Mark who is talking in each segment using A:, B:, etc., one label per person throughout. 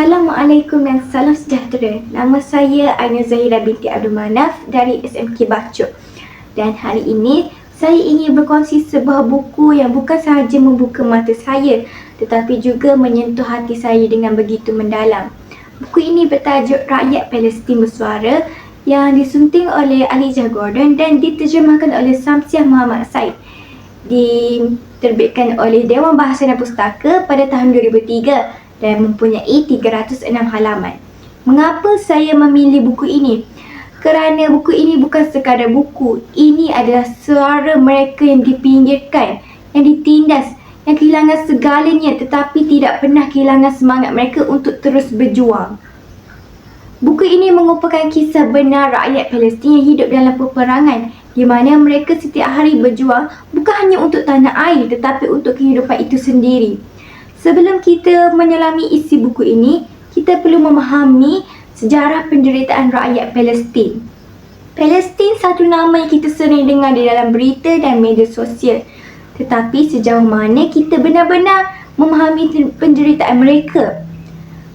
A: Assalamualaikum dan salam sejahtera. Nama saya Aina Zahira binti Abdul Manaf dari SMK Bacok. Dan hari ini saya ingin berkongsi sebuah buku yang bukan sahaja membuka mata saya tetapi juga menyentuh hati saya dengan begitu mendalam. Buku ini bertajuk Rakyat Palestin Bersuara yang disunting oleh Elijah Gordon dan diterjemahkan oleh Samsiah Muhammad Said. Diterbitkan oleh Dewan Bahasa dan Pustaka pada tahun 2003 dan mempunyai 306 halaman. Mengapa saya memilih buku ini? Kerana buku ini bukan sekadar buku. Ini adalah suara mereka yang dipinggirkan, yang ditindas, yang kehilangan segalanya tetapi tidak pernah kehilangan semangat mereka untuk terus berjuang. Buku ini mengupakan kisah benar rakyat Palestin yang hidup dalam peperangan di mana mereka setiap hari berjuang bukan hanya untuk tanah air tetapi untuk kehidupan itu sendiri. Sebelum kita menyelami isi buku ini, kita perlu memahami sejarah penderitaan rakyat Palestin. Palestin satu nama yang kita sering dengar di dalam berita dan media sosial. Tetapi sejauh mana kita benar-benar memahami penderitaan mereka?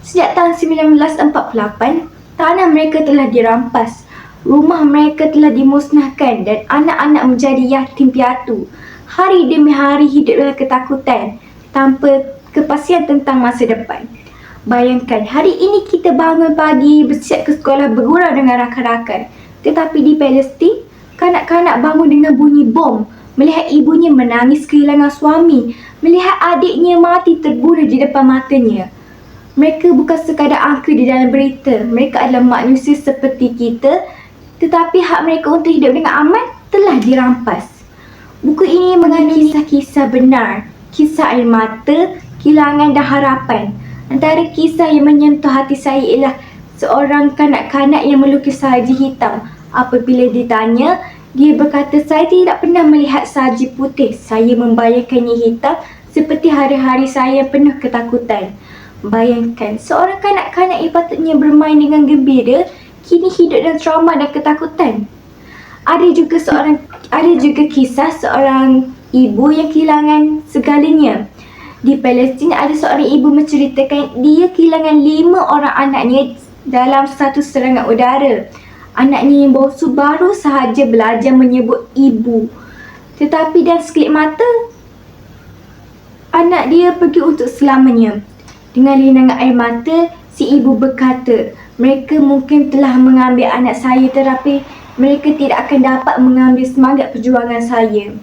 A: Sejak tahun 1948, tanah mereka telah dirampas. Rumah mereka telah dimusnahkan dan anak-anak menjadi yatim piatu. Hari demi hari hidup dalam ketakutan tanpa kepastian tentang masa depan. Bayangkan, hari ini kita bangun pagi bersiap ke sekolah bergurau dengan rakan-rakan. Tetapi di Palestin, kanak-kanak bangun dengan bunyi bom. Melihat ibunya menangis kehilangan suami. Melihat adiknya mati terbunuh di depan matanya. Mereka bukan sekadar angka di dalam berita. Mereka adalah manusia seperti kita. Tetapi hak mereka untuk hidup dengan aman telah dirampas. Buku ini mengandung kisah-kisah benar. Kisah air mata, kehilangan dan harapan. Antara kisah yang menyentuh hati saya ialah seorang kanak-kanak yang melukis saji hitam. Apabila ditanya, dia berkata, saya tidak pernah melihat saji putih. Saya membayangkannya hitam seperti hari-hari saya penuh ketakutan. Bayangkan, seorang kanak-kanak yang patutnya bermain dengan gembira, kini hidup dalam trauma dan ketakutan. Ada juga seorang ada juga kisah seorang ibu yang kehilangan segalanya di Palestin ada seorang ibu menceritakan dia kehilangan lima orang anaknya dalam satu serangan udara. Anaknya yang bongsu baru sahaja belajar menyebut ibu. Tetapi dan sekelip mata, anak dia pergi untuk selamanya. Dengan linangan air mata, si ibu berkata, mereka mungkin telah mengambil anak saya tetapi mereka tidak akan dapat mengambil semangat perjuangan saya.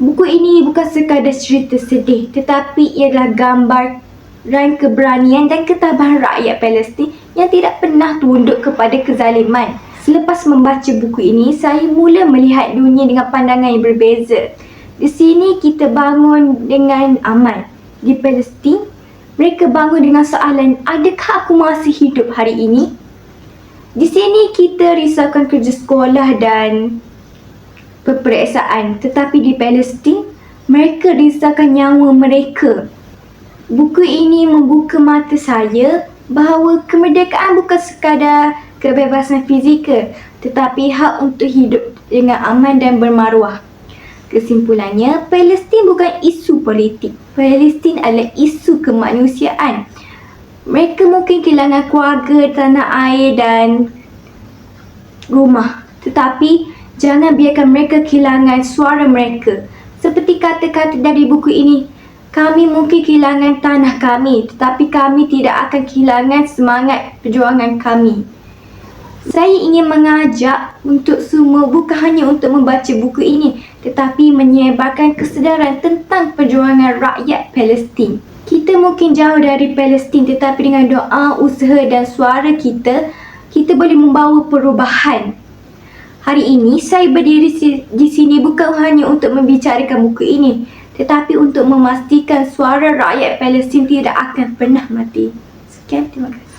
A: Buku ini bukan sekadar cerita sedih tetapi ialah gambar dan keberanian dan ketabahan rakyat Palestin yang tidak pernah tunduk kepada kezaliman. Selepas membaca buku ini, saya mula melihat dunia dengan pandangan yang berbeza. Di sini kita bangun dengan aman. Di Palestin, mereka bangun dengan soalan, adakah aku masih hidup hari ini? Di sini kita risaukan kerja sekolah dan peperiksaan tetapi di Palestin mereka risaukan nyawa mereka. Buku ini membuka mata saya bahawa kemerdekaan bukan sekadar kebebasan fizikal tetapi hak untuk hidup dengan aman dan bermaruah. Kesimpulannya, Palestin bukan isu politik. Palestin adalah isu kemanusiaan. Mereka mungkin kehilangan keluarga, tanah air dan rumah. Tetapi Jangan biarkan mereka kehilangan suara mereka. Seperti kata-kata dari buku ini, kami mungkin kehilangan tanah kami tetapi kami tidak akan kehilangan semangat perjuangan kami. Saya ingin mengajak untuk semua bukan hanya untuk membaca buku ini tetapi menyebarkan kesedaran tentang perjuangan rakyat Palestin. Kita mungkin jauh dari Palestin tetapi dengan doa, usaha dan suara kita, kita boleh membawa perubahan Hari ini saya berdiri di sini bukan hanya untuk membicarakan buku ini tetapi untuk memastikan suara rakyat Palestin tidak akan pernah mati. Sekian, terima kasih.